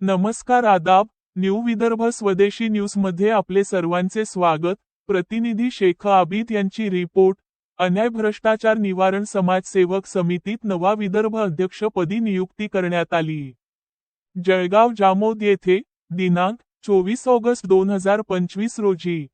नमस्कार आदाब न्यू विदर्भ स्वदेशी न्यूजमध्ये आपले सर्वांचे स्वागत. प्रतिनिधी शेख आबिद यांची रिपोर्ट. अन्याय भ्रष्टाचार निवारण समाजसेवक समितीत नवा विदर्भ अध्यक्षपदी नियुक्ती करण्यात आली. जळगाव जामोद येथे दिनांक चोवीस ऑगस्ट दोन हजार पंचवीस रोजी.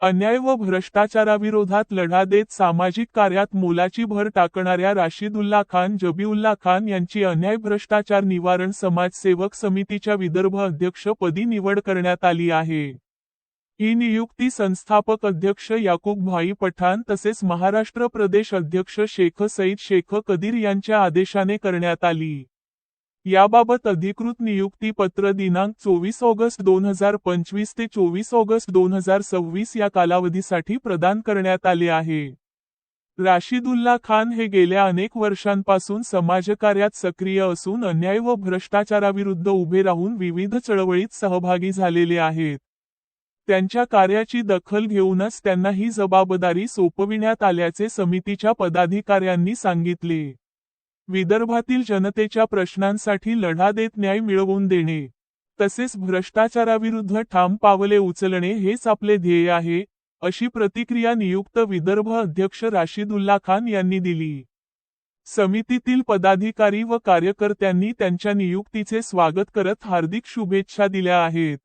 अन्याय व भ्रष्टाचाराविरोधात लढा देत सामाजिक कार्यात मोलाची भर टाकणाऱ्या राशिदुल्ला खान जबीउल्ला खान यांची अन्याय भ्रष्टाचार निवारण समाजसेवक समितीच्या विदर्भ अध्यक्षपदी निवड करण्यात आली आहे. ही नियुक्ती संस्थापक अध्यक्ष याकूब भाई पठाण तसेच महाराष्ट्र प्रदेश अध्यक्ष शेख सईद शेख कदीर यांच्या आदेशाने करण्यात आली. याबाबत अधिकृत नियुक्ती पत्र दिनांक चोवीस ऑगस्ट दोन हजार पंचवीस ते चोवीस ऑगस्ट दोन हजार सव्वीस या कालावधीसाठी प्रदान करण्यात आले आहे. राशिदुल्ला खान हे गेल्या अनेक वर्षांपासून समाजकार्यात सक्रिय असून अन्याय व भ्रष्टाचाराविरुद्ध उभे राहून विविध चळवळीत सहभागी झालेले आहेत. त्यांच्या कार्याची दखल घेऊनच त्यांना ही जबाबदारी सोपविण्यात आल्याचे समितीच्या पदाधिकाऱ्यांनी सांगितले. विदर्भातील जनतेच्या प्रश्नांसाठी लढा देत न्याय मिळवून देणे तसेच भ्रष्टाचाराविरुद्ध ठाम पावले उचलणे हेच आपले ध्येय आहे अशी प्रतिक्रिया नियुक्त विदर्भ अध्यक्ष राशिदुल्ला खान यांनी दिली. समितीतील पदाधिकारी व कार्यकर्त्यांनी त्यांच्या नियुक्तीचे स्वागत करत हार्दिक शुभेच्छा दिल्या आहेत.